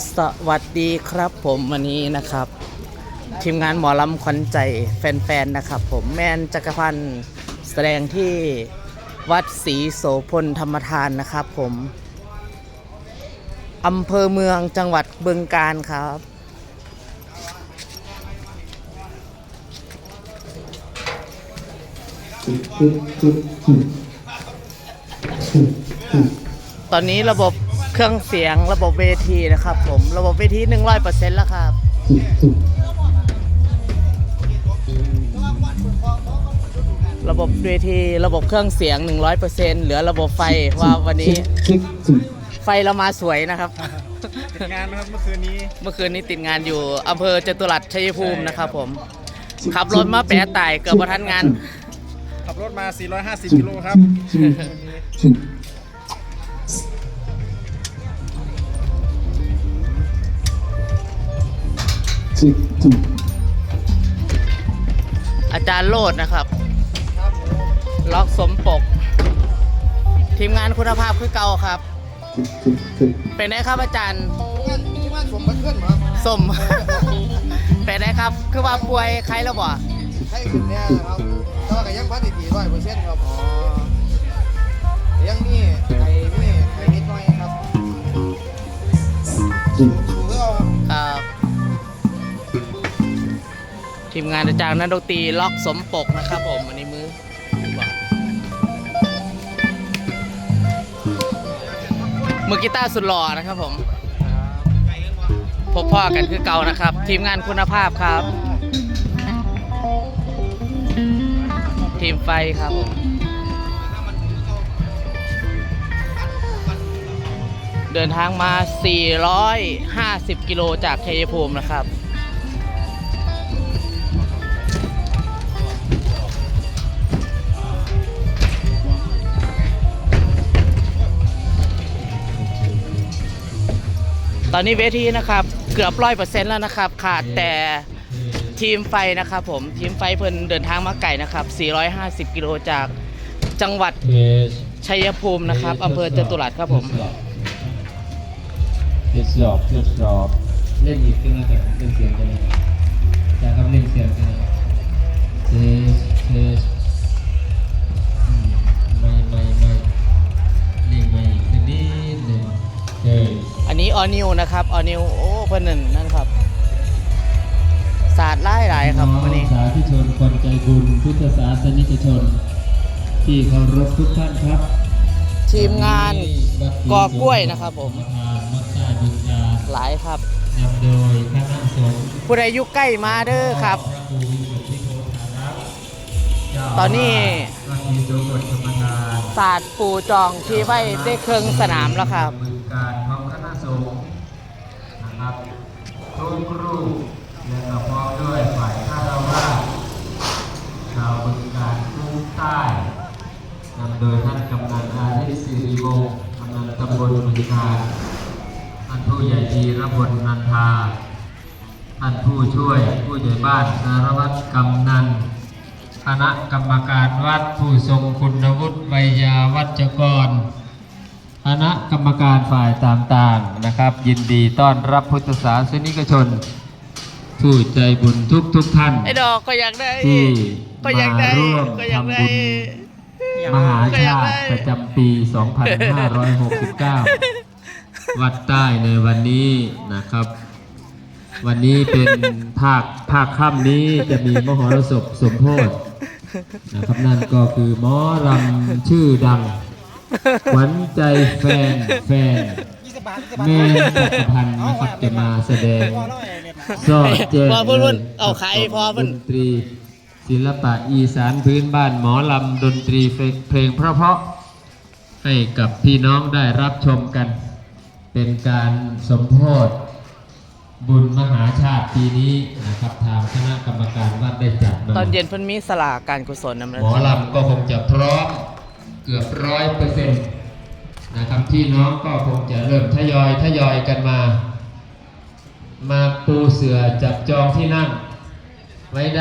สวัสดีครับผมวันนี้นะครับ ทีมงานหมอลำขวัญใจแฟนๆนะครับ ผมแมนจักรพันธ์แสดงที่วัดศรีโสพลธรรมทานนะครับ ผมอำเภอเมืองจังหวัดบึงกาฬครับตอนนี้ระบบ เครื่องเสียงระบบเวทีนะครับ ผมระบบเวที100%แล้วครับระบบเวทีระบบเครื่องเสียง 100%เหลือระบบไฟว่าวันนี้ ไฟเรามาสวยนะครับ ติดงานนะครับเมื่อคืนนี้ เมื่อคืนนี้ติดงานอยู่อำเภอจตุรัสชัยภูมินะครับผม ขับรถมาแปะตายเกือบประทันงาน ขับรถมา 450กิโลครับ อาจารย์โลดนะครับ ล็อกสมปก ทีมงานคุณภาพคือเก่าครับ เป็นไงครับอาจารย์ที่บ้านผมมาเคลื่อนครับสม เป็นไงครับ คือว่าป่วยใครแล้วบ่ให้ขึ้นเนี่ยครับแต่ว่าก็ยังพันดีร้อยเปอร์เซ็นต์ครับอ๋อยังนี่ไอ้นี่ไอ้นิดหน่อยครับ ทีมงานอาจารย์นักดนตรีล็อกสมปกนะครับผมอันนี้มือมือกีตาร์สุดหล่อนะครับผมพบพ่อกันคือเก่านะครับ ทีมงานคุณภาพครับ ทีมไฟครับผมเดินทางมา 450 กิโลจากชัยภูมินะครับ อนนี้เวทีนะครับเกือบร้อยเปอร์เซ็นต์แล้วนะครับ ขาดแต่ทีมไฟนะครับผมทีมไฟเพิ่นเดินทางมาไกลนะครับ 450 กิโลจากจังหวัดชัยภูมินะครับอำเภอจตุรัสครับผมทดสอบทดสอบเล่นอีกขึ้นมาแต่เล่นเสียงกันเลย อันนี้ออนิวนะครับออนิวโอ้เพิ่นนั่นนั่นครับศาสตร์ไล่หลายครับวันนี้สาธุชนคนใจบุญพุทธศาสนิกชน ที่เคารพทุกท่านครับ ทีมงานกอกล้วยนะครับผมประธานวัดใต้บึงกาฬหลายครับนำโดยคณะสงฆ์ผู้ใดอยู่ใกล้มาเด้อครับพระครูวิสุทธิโกฐานะเจ้าตอนนี้วัดศรีโสพลธรรมทานศาสตร์ปูจองที่ไว้ได้เครื่องสนามแล้วครับ บึงการของคณะสงฆ์ นะครับทุกรูปและก็พร้อมด้วยฝ่ายข้าราชการชาวบึงการทุกใต้นำโดยท่านกำนันอาทิตย์สิริวงศ์กำนันตำบลบึงการท่านผู้ใหญ่ดีรพลนันทาท่านผู้ช่วยผู้ใหญ่บ้านสารวัตรกำนันคณะกรรมการวัดผู้ทรงคุณวุฒิวิยาวัจกร คณะกรรมการฝ่ายต่างๆนะครับ ยินดีต้อนรับพุทธศาสนิกชน ผู้ใจบุญทุกทุกๆท่านไอ้ดอกก็อยากได้ ที่ก็อยากได้มาร่วมก็อยากได้ทำบุญมหาก็อยากชาได้ติประจำปี 2569 วัดใต้ในวันนี้นะครับ วันนี้เป็นภาคภาคค่ำนี้จะมีมหรสพสมโพธินะครับนั่นก็คือหมอลำชื่อดัง ขวัญใจแฟนแฟน20บาท20บาทแม่จักรพันธ์นะครับจะมาแสดงซอดแจ้งพอเพิ่นๆเอาขายพอเพิ่นดนตรี ศิลปะอีสานพื้นบ้านหมอลำดนตรีเพลงเพราะๆให้กับพี่น้องได้รับชมกัน เป็นการสมโพธิบุญมหาชาติปีนี้นะครับทางคณะกรรมการวัดได้จัดมาตอนเย็นเพิ่นมีสลากการกุศลนำหมอลำก็คงจะพร้อม เกือบร้อยเปอร์เซ็นต์นะครับพี่น้องก็คงจะเริ่มทยอยทยอยกันมา มาปูเสือจับจองที่นั่งไว้ได้